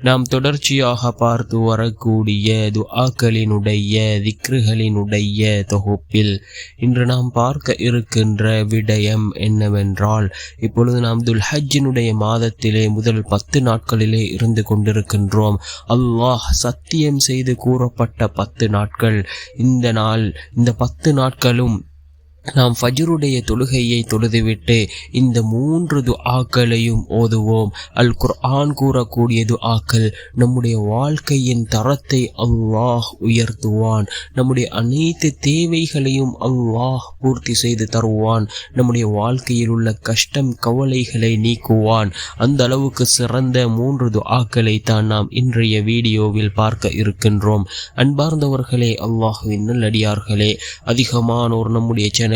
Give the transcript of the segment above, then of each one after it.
நாம் தொடர்ச்சியாக பார்த்து வரக்கூடிய துஆக்களினுடைய திக்ருகளினுடைய தொகுப்பில் இன்று நாம் பார்க்க இருக்கின்ற விடயம் என்னவென்றால் இப்பொழுது நாம் துல்ஹஜினுடைய மாதத்திலே முதல் பத்து நாட்களிலே இருந்து கொண்டிருக்கின்றோம். அல்லாஹ் சத்தியம் செய்து கூறப்பட்ட பத்து நாட்கள். இந்த நாள் இந்த பத்து நாட்களும் நாம் ஃபஜ்ருடைய தொழுகையை தொழுதுவிட்டு இந்த மூன்று துஆக்களையும் ஓதுவோம். அல் குர்ஆன் கூறக்கூடிய துஆக்கள் நம்முடைய வாழ்க்கையின் தரத்தை அல்லாஹ் உயர்த்துவான். நம்முடைய அனைத்து தேவைகளையும் அல்லாஹ் பூர்த்தி செய்து தருவான். நம்முடைய வாழ்க்கையில் உள்ள கஷ்டம் கவலைகளை நீக்குவான். அந்த அளவுக்கு சிறந்த மூன்று துஆக்களை தான் நாம் இன்றைய வீடியோவில் பார்க்க இருக்கின்றோம். அன்பார்ந்தவர்களே அல்லாஹுவின் நல்லடியார்களே அதிகமானோர் நம்முடைய சேனல்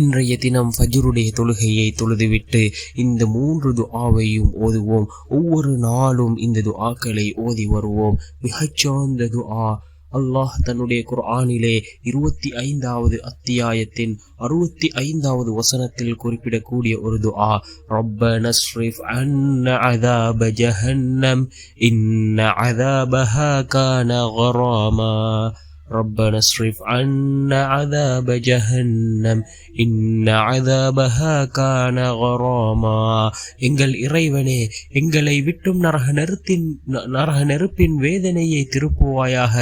இன்றைய தினம் ஃபஜ்ருடைய தொழுகையை தொழுதுவிட்டு இந்த மூன்று துஆவையும் ஓதுவோம். ஒவ்வொரு நாளும் இந்த துஆக்களை ஓதி வருவோம். மிகச்சார்ந்த துஆ. அல்லாஹ் தன்னுடைய குர்ஆனிலே இருபத்தி ஐந்தாவது அத்தியாயத்தின் அறுபத்தி ஐந்தாவது வசனத்தில் குறிப்பிடக்கூடிய ஒரு துஆ. ரப்பன நஸ்ரிஃப் அன்ன அதாப ஜஹன்னம் இன்ன அதாபஹா கான கராமா. ربنا اصرف عنا عذاب جهنم إن عذابها كان غراما எங்கள் இறைவனே எங்களை விட்டும் நரக நெருத்தின் நரக நெருப்பின் வேதனையை திருப்புவாயாக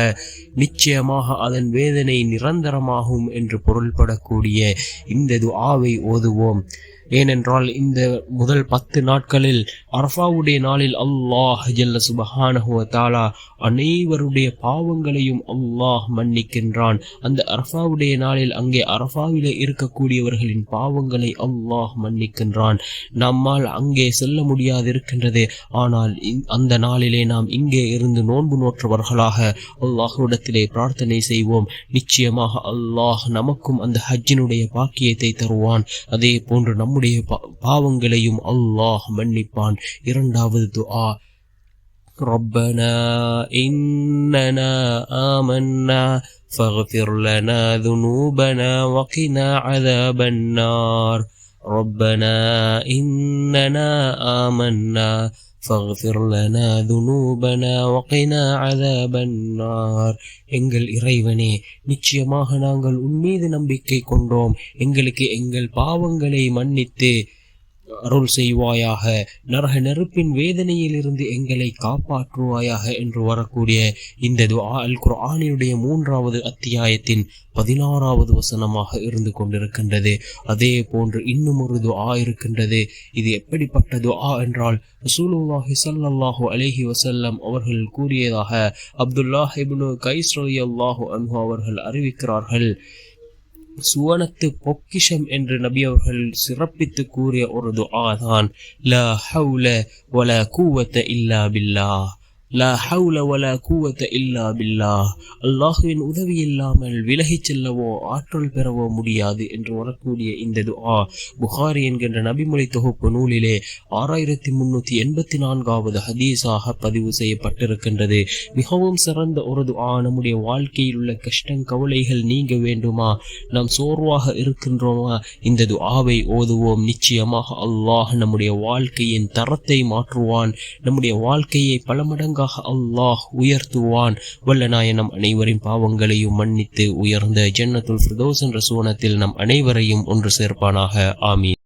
நிச்சயமாக அதன் வேதனை நிரந்தரமாகும் என்று பொருள்படக்கூடிய இந்த துஆவை ஓதுவோம் ஏனென்றால் இந்த முதல் பத்து நாட்களில் அரஃபாவுடைய நாளில் அல்லாஹ் ஜல்ல சுபஹானஹுவ தாலா அனைவருடைய பாவங்களையும் அல்லாஹ் மன்னிக்கின்றான். அந்த அரஃபாவுடைய நாளில் அங்கே அரஃபாவிலே இருக்கக்கூடியவர்களின் பாவங்களை அல்லாஹ் மன்னிக்கின்றான். நம்மால் அங்கே செல்ல முடியாது இருக்கின்றது ஆனால் அந்த நாளிலே நாம் இங்கே இருந்து நோன்பு நோற்றவர்களாக அல்லாஹுடத்திலே பிரார்த்தனை செய்வோம். நிச்சயமாக அல்லாஹ் நமக்கும் அந்த ஹஜ்ஜினுடைய பாக்கியத்தை தருவான். அதே போன்று நம்முடைய பாவங்களையும் அல்லாஹ் மன்னிப்பான் இரண்டாவது துஆ ربنا إننا آمنا فاغفر لنا ذنوبنا وقنا عذاب النار ربنا إننا آمنا فاغفر لنا ذنوبنا وقنا عذاب النار எங்கள் இறைவனே நிச்சயமாக நாங்கள் உன்மீது நம்பிக்கை கொண்டோம் எங்களுக்கு எங்கள் பாவங்களை மன்னித்து அருள் செய்வாயாக. நரக நெருப்பின் வேதனையிலிருந்து எங்களை காப்பாற்றுவாயாக என்று வரக்கூடிய இந்த துஆ அல் குர்ஆனினுடைய மூன்றாவது அத்தியாயத்தின் பதினாறாவது வசனமாக இருந்து கொண்டிருக்கின்றது. அதே போன்று இன்னும் ஒரு துஆ இருக்கின்றது. இது எப்படிப்பட்ட துஆ என்றால் ரசூலுல்லாஹி ஸல்லல்லாஹு அலைஹி வஸல்லம் அவர்கள் கூறியதாக அப்துல்லாஹ் இப்னு கைஸ் ரலியல்லாஹு அன்ஹு அவர்கள் அறிவிக்கிறார்கள். சுவனத்து பொக்கிஷம் என்று நபி அவர்கள் சிறப்பித்து கூறிய ஒரு துஆ தான் லா ஹவுல வல கூவத்த இல்லா பில்லா லா ஹவுல வல கூவத்த இல்லா பில்லா அல்லாஹுவின் உதவி இல்லாமல் விலகிச் செல்லவோ ஆற்றல் பெறவோ முடியாது என்று வரக்கூடிய இந்த துஆ. புகாரி என்கின்ற நபிமொழி தொகுப்பு நூலிலே ஆறாயிரத்தி முன்னூத்தி எண்பத்தி நான்காவது ஹதீஸாக பதிவு செய்யப்பட்டிருக்கின்றது. மிகவும் சிறந்த ஒரு துஆ. நம்முடைய வாழ்க்கையில் உள்ள கஷ்டம் கவலைகள் நீங்க வேண்டுமா? நாம் சோர்வாக இருக்கின்றோமா? இந்த துஆவை ஓதுவோம். நிச்சயமாக அல்லாஹ் நம்முடைய வாழ்க்கையின் தரத்தை மாற்றுவான். நம்முடைய வாழ்க்கையை பல மடங்கு மடங்காக அல்லாஹ் உயர்த்துவான். வல்லநாய நம் அனைவரின் பாவங்களையும் மன்னித்து உயர்ந்த ஜன்னத்துல் பிரதோஸ் என்ற சுவனத்தில் நம் அனைவரையும் ஒன்று சேர்ப்பானாக. ஆமீன்.